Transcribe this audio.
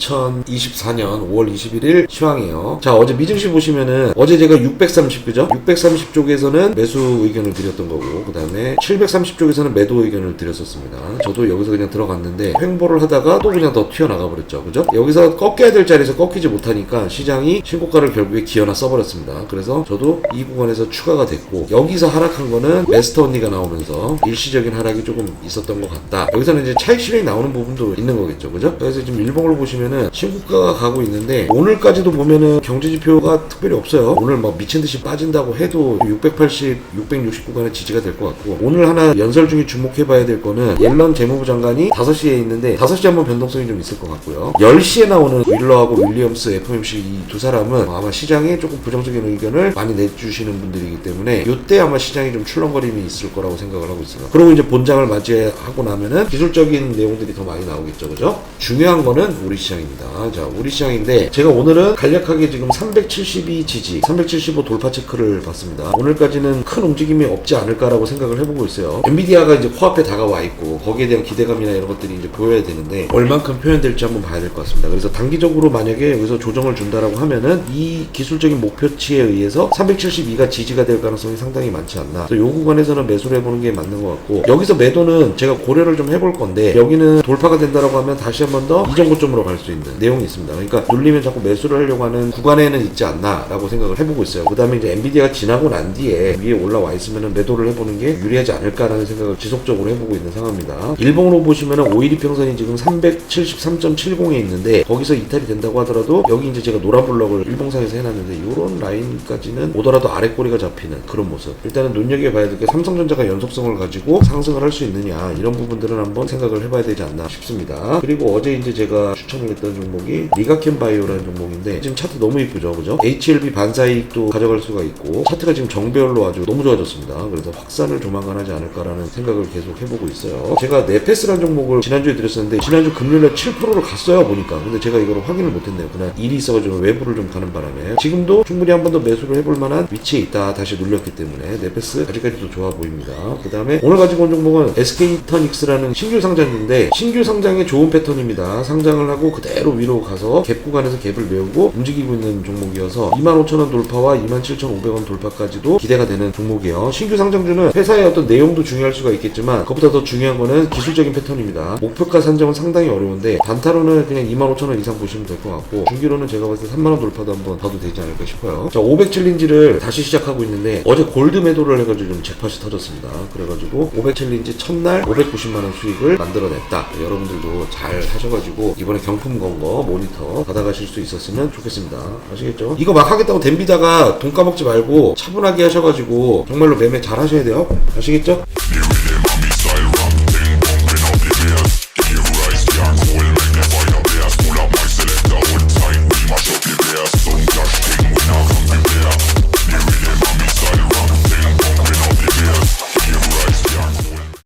2024년 5월 21일 시황이에요. 자, 어제 미증시 보시면은 어제 제가 630 그죠? 630 쪽에서는 매수 의견을 드렸던 거고 그다음에 730 쪽에서는 매도 의견을 드렸었습니다. 저도 여기서 그냥 들어갔는데 횡보를 하다가 또 그냥 더 튀어나가 버렸죠. 그죠? 여기서 꺾여야 될 자리에서 꺾이지 못하니까 시장이 신고가를 결국에 기어나 써버렸습니다. 그래서 저도 이 구간에서 추가가 됐고 여기서 하락한 거는 메스터 언니가 나오면서 일시적인 하락이 조금 있었던 것 같다. 여기서는 이제 차익 실현이 나오는 부분도 있는 거겠죠. 그죠? 그래서 지금 일봉으로 보시면 은 신고가가 가고 있는데 오늘까지도 보면은 경제 지표가 특별히 없어요. 오늘 막 미친 듯이 빠진다고 해도 680, 660 구간의 지지가 될 것 같고 오늘 하나 연설 중에 주목해봐야 될 거는 옐런 재무부 장관이 5시에 있는데 5시 한번 변동성이 좀 있을 것 같고요. 10시에 나오는 윌러하고 윌리엄스 FOMC 이 두 사람은 아마 시장에 조금 부정적인 의견을 많이 내주시는 분들이기 때문에 이때 아마 시장이 좀 출렁거림이 있을 거라고 생각을 하고 있습니다. 그리고 이제 본장을 맞이하고 나면은 기술적인 내용들이 더 많이 나오겠죠, 그죠? 중요한 거는 우리 시장 입니다. 자, 우리 시장인데 제가 오늘은 간략하게 지금 372 지지, 375 돌파 체크를 봤습니다. 오늘까지는 큰 움직임이 없지 않을까라고 생각을 해보고 있어요. 엔비디아가 이제 코앞에 다가와 있고 거기에 대한 기대감이나 이런 것들이 이제 보여야 되는데 얼만큼 표현될지 한번 봐야 될 것 같습니다. 그래서 단기적으로 만약에 여기서 조정을 준다라고 하면은 이 기술적인 목표치에 의해서 372가 지지가 될 가능성이 상당히 많지 않나. 그래서 요 구간에서는 매수를 해보는 게 맞는 것 같고 여기서 매도는 제가 고려를 좀 해볼 건데 여기는 돌파가 된다라고 하면 다시 한번 더 이전 고점으로 갈 수 있는 내용이 있습니다. 그러니까 눌리면 자꾸 매수를 하려고 하는 구간에는 있지 않나라고 생각을 해보고 있어요. 그 다음에 이제 엔비디아가 지나고 난 뒤에 위에 올라와 있으면 매도를 해보는 게 유리하지 않을까라는 생각을 지속적으로 해보고 있는 상황입니다. 일봉으로 보시면은 5일 이 평선이 지금 373.70에 있는데 거기서 이탈이 된다고 하더라도 여기 이제 제가 노란 블럭을 일봉상에서 해놨는데 이런 라인까지는 오더라도 아래 꼬리가 잡히는 그런 모습. 일단은 눈여겨봐야 될 게 삼성전자가 연속성을 가지고 상승을 할 수 있느냐 이런 부분들은 한번 생각을 해봐야 되지 않나 싶습니다. 그리고 어제 이제 제가 추천을 했던 종목이 리가켄 바이오라는 종목인데 지금 차트 너무 이쁘죠, 그죠? HLB 반사이익도 가져갈 수가 있고 차트가 지금 정배열로 아주 너무 좋아졌습니다. 그래서 확산을 조만간 하지 않을까라는 생각을 계속 해보고 있어요. 제가 네페스라는 종목을 지난주에 드렸었는데 지난주 금요일에 7%를 갔어요 보니까 근데 제가 이거를 확인을 못했네요. 그날 일이 있어가지고 외부를 좀 가는 바람에 지금도 충분히 한 번 더 매수를 해볼 만한 위치에 있다 다시 눌렸기 때문에 네페스 아직까지도 좋아 보입니다. 그 다음에 오늘 가지고 온 종목은 SK이터닉스라는 신규 상장인데 신규 상장의 좋은 패턴입니다. 상장을 하고 그대로 위로 가서 갭 구간에서 갭을 메우고 움직이고 있는 종목이어서 25,000원 돌파와 27,500원 돌파까지도 기대가 되는 종목이에요. 신규 상장주는 회사의 어떤 내용도 중요할 수가 있겠지만 그것보다 더 중요한 거는 기술적인 패턴입니다. 목표가 산정은 상당히 어려운데 단타로는 그냥 25,000원 이상 보시면 될 것 같고 중기로는 제가 봤을 때 3만원 돌파도 한번 봐도 되지 않을까 싶어요. 자, 500 챌린지를 다시 시작하고 있는데 어제 골드 매도를 해가지고 좀 잭팟이 터졌습니다. 그래가지고 500 챌린지 첫날 590만원 수익을 만들어냈다. 여러분들도 잘 하셔가지고 이번에 경품 건거 모니터 받아가실 수 있었으면 좋겠습니다. 아시겠죠? 이거 막 하겠다고 댐비다가 돈 까먹지 말고 차분하게 하셔가지고 정말로 매매 잘 하셔야 돼요. 아시겠죠?